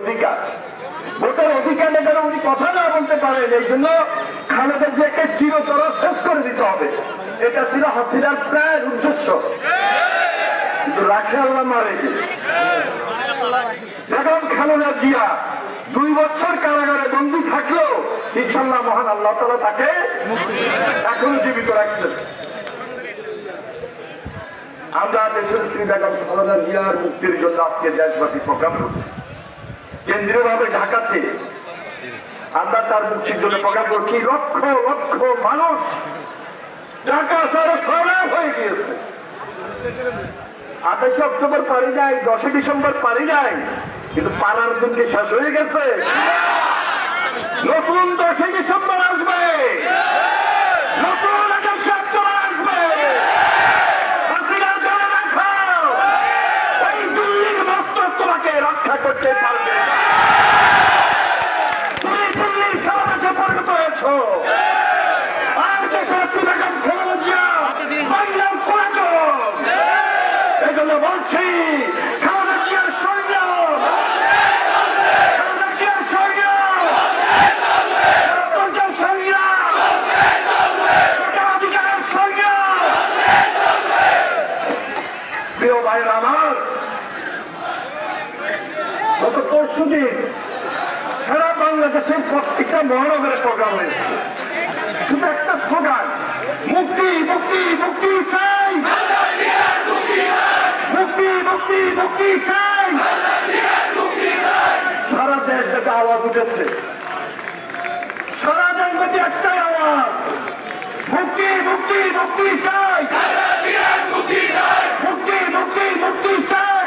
অধিকার। ভোটের অধিকার যেন উনি কথা না বলতে পারেন, এই জন্য খালেদা জিয়াকে চিরতর শেষ করে দিতে হবে। এটা ছিল হাসিনার প্রায় উদ্দেশ্য। কিন্তু রাখে আল্লাহ মারে বেগম খালেদা জিয়া দুই বছর কারাগারে বন্দী থাকলেও ইনশাল্লাহ মহান আল্লাহ তালা তাকে এখনও জীবিত রাখছেন। আমরা দেশের শ্রী বেগম খালেদা জিয়ার মুক্তির জন্য আজকে দেশব্যাপী প্রোগ্রাম করছি। কেন্দ্রীয় ভাবে ঢাকাতে আমরা তার মুক্তির জন্য প্রোগ্রাম করছি। লক্ষ লক্ষ মানুষ ঢাকা শহরে হয়ে গিয়েছে। আঠাশে অক্টোবর পারি নাই দশই ডিসেম্বর পারি নাই, কিন্তু পাড়ার দিনকে শেষ হয়ে গেছে। নতুন দশই ডিসেম্বর আসবে। নতুন একাশে অক্টোবর আসবে। তোমাকে রক্ষা করতে পারবে না। তুমি দিল্লির সমাবেশে পরিণত হয়েছ আর দেশের বেগম খালেদা জিয়া বাংলার পরাজয় এজন্য বলছি খালেদা জিয়ার সৈন্য খালেদা জিয়ার সৈন্য গণতন্ত্রের সৈন্য ভোটাধিকারের সৈন্য প্রিয় ভাইরা আমার গত পরশু দিন সারা বাংলাদেশের প্রত্যেকটা মহানগরে প্রোগ্রাম শুধু একটা স্লোগান মুক্তি মুক্তি মুক্তি চাই। মুক্তি মুক্তি মুক্তি চাই। সারা দেশ থেকে আওয়াজ উঠেছে। সারা দেশ একটাই আওয়াজ, মুক্তি মুক্তি মুক্তি চাই মুক্তি মুক্তি মুক্তি চাই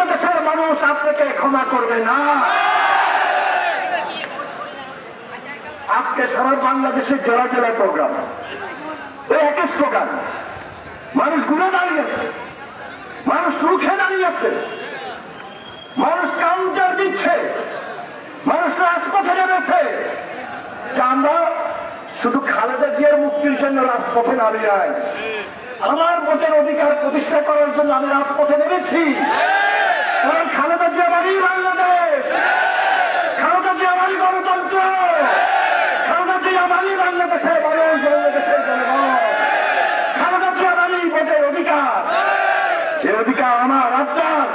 বাংলাদেশের মানুষ আপনাকে ক্ষমা করবে না। আজকে সারা বাংলাদেশের জেলা জেলায় প্রোগ্রাম। ওই একই স্লোগান মানুষ ঘুরে দাঁড়িয়েছে মানুষ রুখে দাঁড়িয়েছে মানুষ কাউন্টার দিচ্ছে। মানুষ রাজপথে নেমেছে। আমরা শুধু খালেদা জিয়ার মুক্তির জন্য রাজপথে নামি নাই। আমার ভোটের অধিকার প্রতিষ্ঠা করার জন্য আমি রাজপথে নেমেছি। কারণ খালেদা জিয়া মানেই বাংলাদেশ। খালেদা জিয়া মানি গণতন্ত্র। খালেদা জিয়া মানি বাংলাদেশের মানুষ, বাংলাদেশের জনগণ। খালেদা জিয়া মানি ভোটের অধিকার। এই অধিকার আমার, আপনার।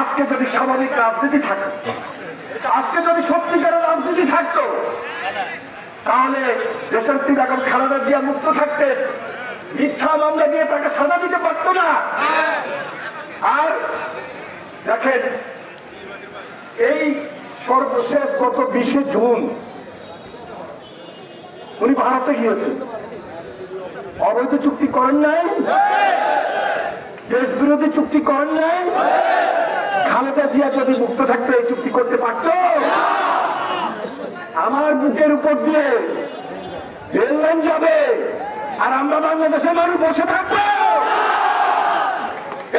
আজকে যদি স্বাভাবিক রাজনীতি থাকে আজকে যদি সত্যিকারের রাজনীতি থাকতো, তাহলে দেশান্তি বেগম খালেদা জিয়া মুক্ত থাকতেন মিথ্যা মামলা দিয়ে তাকে সাজা দিতে পারতো না। আর দেখেন, এই সর্বশেষ গত বিশে জুন উনি ভারতে গিয়েছেন। অবৈধ চুক্তি করেন নাই। দেশ বিরোধী চুক্তি করেন নাই। খালেদা জিয়া যদি মুক্ত থাকতো, এই চুক্তি করতে পারতো। আমার বুকের উপর দিয়ে রেললাইন যাবে আর আমরা বাংলাদেশের মানুষ বসে থাকব।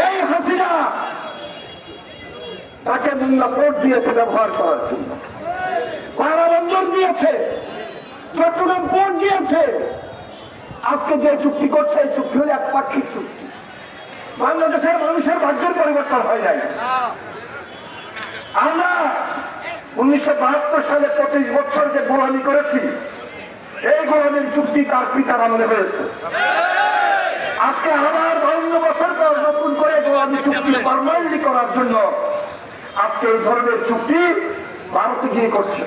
এই হাসিনা তাকে মুন্না পোর্ট দিয়েছে ব্যবহার করার জন্য। কারাবন্দর দিয়েছে, চট্টগ্রাম পোর্ট দিয়েছে। আজকে যে চুক্তি করছে, এই চুক্তি হলো একপাক্ষিক চুক্তি। বাংলাদেশের মানুষের ভাগ্যের পরিবর্তন হয় নাই। আমরা উনিশশো বাহাত্তর সালে পঁচিশ বছর যে গোলামি করেছি, এই গোলামির চুক্তি তার পিতার আমলে হয়েছে। আজকে আবার বাউন্ন বছর পর নতুন করে গোলামি চুক্তি ফরমালি করার জন্য আজকে এই ধরনের চুক্তি ভারতে গিয়ে করছে।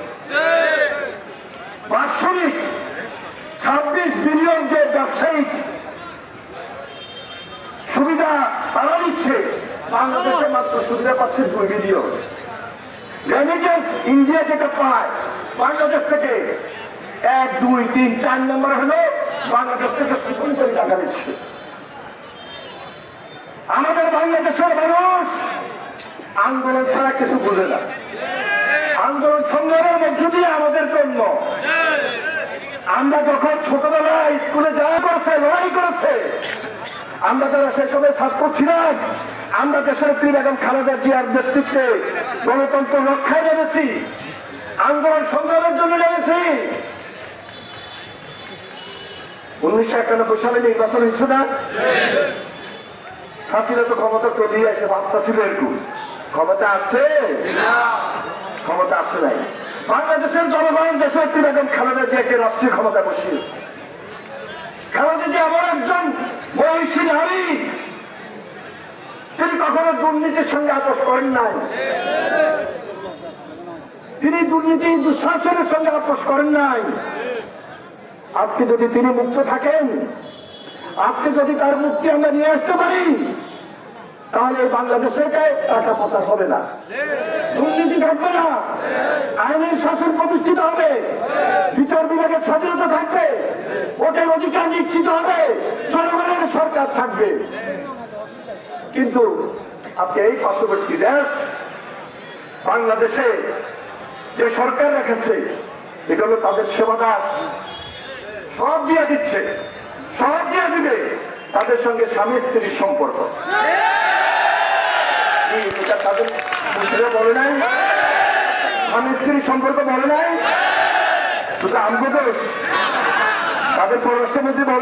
বাৎসরিক ছাব্বিশ বিলিয়ন যে ব্যবসায়িক সুবিধা তারা দিচ্ছে, বাংলাদেশে মাত্র সুবিধা পাচ্ছে দুই বিলিয়ন। রেমিটেন্স ইন্ডিয়া যেটা পায়, বাংলাদেশ থেকে এক, দুই, তিন, চার নম্বর হলো বাংলাদেশ থেকে শোষণ টাকা দিচ্ছে। আমাদের বাংলাদেশের মানুষ আন্দোলন ছাড়া কিছু বুঝে না। আন্দোলন সংগ্রামের মধ্য দিয়ে আমাদের জন্য আমরা যখন ছোটবেলায় স্কুলে যাওয়া করেছে, লড়াই করেছে, আমরা যারা সে সময় ছাত্র ছিলাম, আমরা দেশের পীর বেগম খালেদা জিয়ার নেতৃত্বে গণতন্ত্র রক্ষায় নেমেছি, আন্দোলন সংগ্রামের জন্য নেমেছি। উনিশশো একানব্বই সালে নির্বাচন হয়েছে না? হাসিনা তো ক্ষমতা চলিয়ে আসে ভাবতা ছিল এরকম ক্ষমতা আছে? ক্ষমতা আসে নাই। বাংলাদেশের জনগণ দেশের বেগম খালেদা জিয়াকে রাষ্ট্রীয় ক্ষমতা বসিয়ে খালেদা জিয়া এমন একজন বয়সী নারী, তিনি কখনো দুর্নীতির সঙ্গে আপোষ করেন নাই। তিনি দুর্নীতি দুঃশাসনের সঙ্গে আপোষ করেন নাই। আজকে যদি তিনি মুক্ত থাকেন, আজকে যদি তার মুক্তি আমরা নিয়ে আসতে পারি তাহলে গায়ে টাকা পাচার হবে না। দুর্নীতি থাকবে না। আইনের শাসন প্রতিষ্ঠিত হবে। বিচার বিভাগের স্বাধীনতা থাকবে। ভোটের অধিকার নিশ্চিত হবে। জনগণের সরকার থাকবে। কিন্তু আজকে এই পার্শ্ববর্তী দেশ, বাংলাদেশে যে সরকার রেখেছে, এটা হলো তাদের সেবা দাস। সব দিয়ে দিচ্ছে। সব দিয়ে দিবে। তাদের সঙ্গে স্বামী স্ত্রীর সম্পর্ক। তাদের নাই স্ত্রীর নাই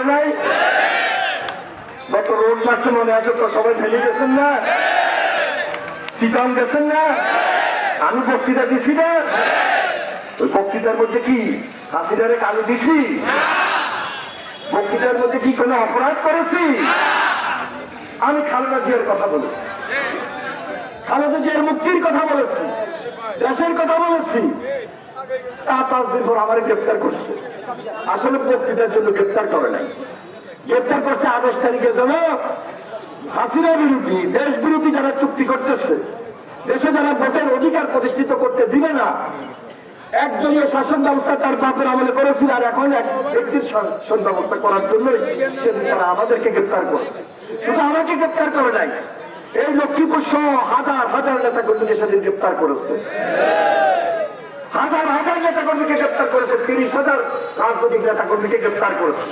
নাই। গত রোড মনে আছে তো সবাই ফেলে গেছেন না? গেছেন না? আমি বক্তৃতা দিছি না? ওই বক্তৃতার মধ্যে কি? হাসিনারে কালো দিছি? বক্তৃতার মধ্যে কি কোনো অপরাধ করেছি? আমি খালেদা জিয়ার কথা বলেছি। খালেদা জিয়ার মুক্তির কথা বলেছি, দেশের কথা বলেছি। তা পাঁচ দিন পর আমার গ্রেপ্তার করছে। আসলে বক্তৃতার জন্য গ্রেপ্তার করে নাই। গ্রেপ্তার করছে আঠাশ তারিখে যেন হাসিনা বিরোধী, দেশ বিরোধী যারা চুক্তি করতেছে, দেশে যারা ভোটের অধিকার প্রতিষ্ঠিত করতে দিবে না, একজনের শাসন ব্যবস্থা তার বাপের আমলে করেছিল আর এখন এক ব্যক্তির শাসন ব্যবস্থা করার জন্য সেদিন তারা আমাদেরকে গ্রেপ্তার করছে। শুধু আমাকে গ্রেপ্তার করে নাই এই লক্ষ্মীপুর সহ হাজার হাজার নেতা কর্মীকে সেদিন গ্রেপ্তার করেছে। হাজার হাজার নেতা কর্মীকে গ্রেপ্তার করেছে, তিরিশ হাজার রাজনৈতিক নেতা কর্মীকে গ্রেপ্তার করেছে।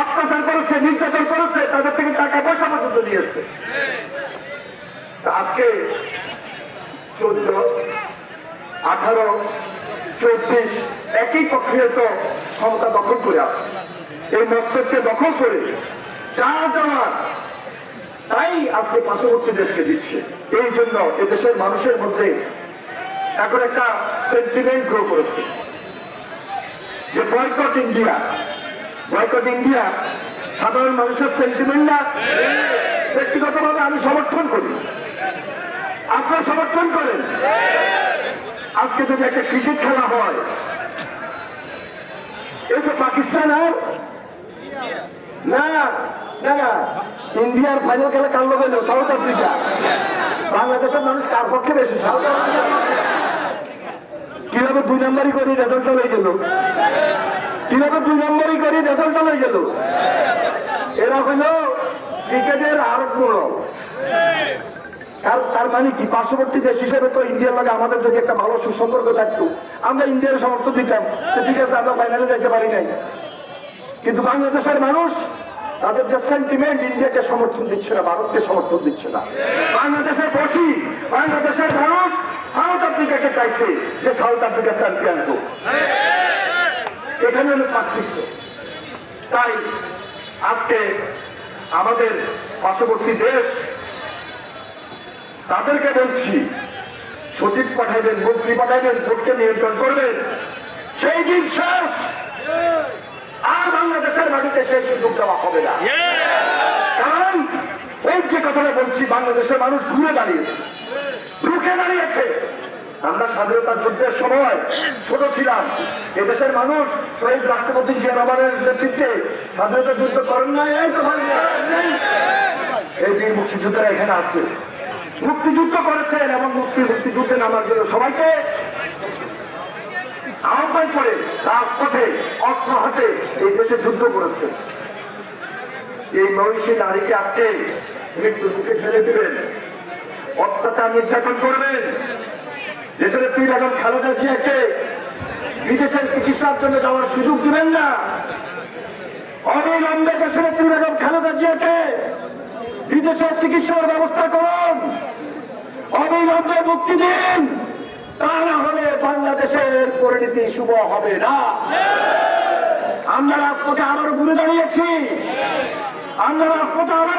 অত্যাচার করেছে, নির্যাতন করেছে, তাদের থেকে টাকা পয়সা পর্যন্ত নিয়েছে। আজকে চোদ্দ, আঠারো, চব্বিশ একই প্রক্রিয়াত ক্ষমতা দখল করে আছে। এই মস্তককে দখল করে চার দেওয়ার তাই আজকে পার্শ্ববর্তী দেশকে দিচ্ছে এই জন্য এদেশের মানুষের মধ্যে এখন একটা সেন্টিমেন্ট গ্রো করেছে। যে বয়কট ইন্ডিয়া বয়কট ইন্ডিয়া সাধারণ মানুষের সেন্টিমেন্ট না? ব্যক্তিগতভাবে আমি সমর্থন করি। আপনারা সমর্থন করেন? আজকে যদি একটা ক্রিকেট খেলা হয়, এই যে পাকিস্তান আর? না না। ইন্ডিয়ার ফাইনাল খেলা কার লোক সাউথ আফ্রিকা। বাংলাদেশের মানুষ কার পক্ষে বেশি? সাউথ আফ্রিকা কীভাবে দুই নম্বরই করি রেজাল্টটা লয়ে গেল? কীভাবে দুই নম্বরই করি রেজাল্টটা লয়ে গেল? এরা হইল ক্রিকেটের আরব মোড়ক তার মানে কি? পার্শ্ববর্তী দেশ হিসেবে তো ইন্ডিয়ার লাগে আমাদের যদি একটা ভালো সুসম্পর্ক থাকতো, আমরা ইন্ডিয়ার সমর্থন দিতাম ঠিক আছে, আমরা ফাইনালে যাইতে পারি নাই। কিন্তু বাংলাদেশের মানুষ তাদের যে সেন্টিমেন্ট ইন্ডিয়াকে সমর্থন দিচ্ছে না, ভারতকে সমর্থন দিচ্ছে না। বাংলাদেশের বসি, বাংলাদেশের মানুষ সাউথ আফ্রিকাকে চাইছে যে সাউথ আফ্রিকা চ্যাম্পিয়ন হোক। এখানে হলো পার্থক্য। তাই আজকে আমাদের পার্শ্ববর্তী দেশ, তাদেরকে বলছি, সচিব পাঠাইবেন, মন্ত্রী পাঠাইবেন, ভোটকে নিয়ন্ত্রণ করবেন। সেই দিন শেষ। আর বাংলাদেশের মাটিতে সেই সুযোগ দেওয়া হবে না। কারণ ওই যে কথাটা বলছি বাংলাদেশের মানুষ ঘুরে দাঁড়িয়েছে। রুখে দাঁড়িয়েছে। আমরা স্বাধীনতা যুদ্ধের সময় ছোট ছিলাম। এদেশের মানুষ শহীদ রাষ্ট্রপতি জিয়া রহমানের নেতৃত্বে স্বাধীনতা যুদ্ধ করেন নাই। এই বীর মুক্তিযোদ্ধারা এখানে আছে। মুক্তিযুদ্ধ করেছেন এবং মুক্তি মুক্তিযুদ্ধে নামার জন্য সবাইকে আহ্বান করে রাজপথে অস্ত্র হাতে এই দেশে যুদ্ধ করেছে। এই মহিষী নারীকে আজকে মৃত্যুর মুখে ফেলে দিবেন। অত্যাচার নির্যাতন করবেন। দেশের পীর এখন খালেদা জিয়াকে বিদেশের চিকিৎসার জন্য যাওয়ার সুযোগ দিবেন না। অবিলম্বে দেশের পীর এখন খালেদা জিয়াকে বিদেশের চিকিৎসার ব্যবস্থা করুন। অবিলম্বে মুক্তি দিন। পরিণতি শুভ হবে না। আমরা রাজপথে আবার ঘুরে দাঁড়িয়েছি। আমরা রাজপথে আবার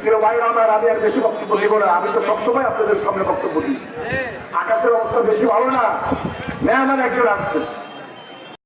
প্রিয় ভাই আমার আমি বেশি বক্তব্য আমি তো সবসময় আপনাদের সামনে বক্তব্য দিই। আকাশের অবস্থা বেশি ভালো না। একজন